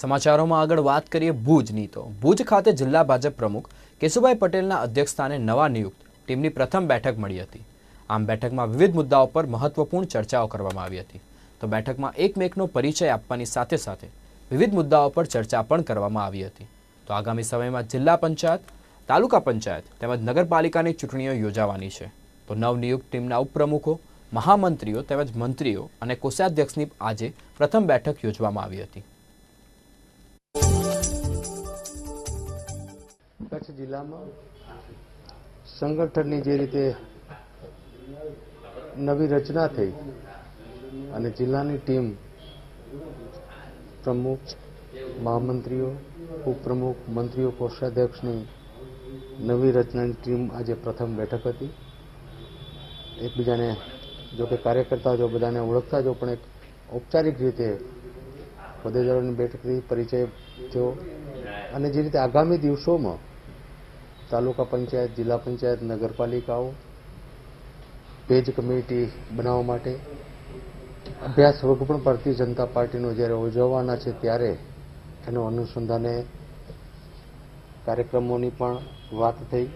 સમાચારોમાં આગળ વાત કરીએ ભુજની તો. ભુજ ખાતે જિલ્લા ભાજપ પ્રમુખ કેશુભાઈ પટેલના અધ્યક્ષસ્થાને નવા નિયુક્ત ટીમની પ્રથમ બેઠક મળી હતી. આમ બેઠકમાં વિવિધ મુદ્દાઓ પર મહત્વપૂર્ણ ચર્ચાઓ કરવામાં આવી હતી. તો બેઠકમાં એકમેકનો પરિચય આપવાની સાથે સાથે વિવિધ મુદ્દાઓ પર ચર્ચા પણ કરવામાં આવી હતી. તો આગામી સમયમાં જિલ્લા પંચાયત, તાલુકા પંચાયત તેમજ નગરપાલિકાની ચૂંટણીઓ યોજાવાની છે. તો નવનિયુક્ત ટીમના ઉપપ્રમુખો, મહામંત્રીઓ તેમજ મંત્રીઓ અને કોષાધ્યક્ષની આજે પ્રથમ બેઠક યોજવામાં આવી હતી. કચ્છ જિલ્લામાં સંગઠનની જે રીતે નવી રચના થઈ અને જિલ્લાની ટીમ પ્રમુખ, મહામંત્રીઓ, ઉપપ્રમુખ, મંત્રીઓ, કોષાધ્યક્ષની નવી રચનાની ટીમ આજે પ્રથમ બેઠક હતી. એકબીજાને જો કે કાર્યકર્તાઓ જો બધાને ઓળખતા જો પણ એક ઔપચારિક રીતે હોદ્દેદારોની બેઠકથી પરિચય થયો. અને જે રીતે આગામી દિવસોમાં તાલુકા પંચાયત, જિલ્લા પંચાયત, નગરપાલિકાઓ, પેજ કમિટી બનાવવા માટે અભ્યાસ વર્ગ પણ ભારતીય જનતા પાર્ટીનો જ્યારે ઉજવવાના છે ત્યારે એનો અનુસંધાને કાર્યક્રમોની પણ વાત થઈ.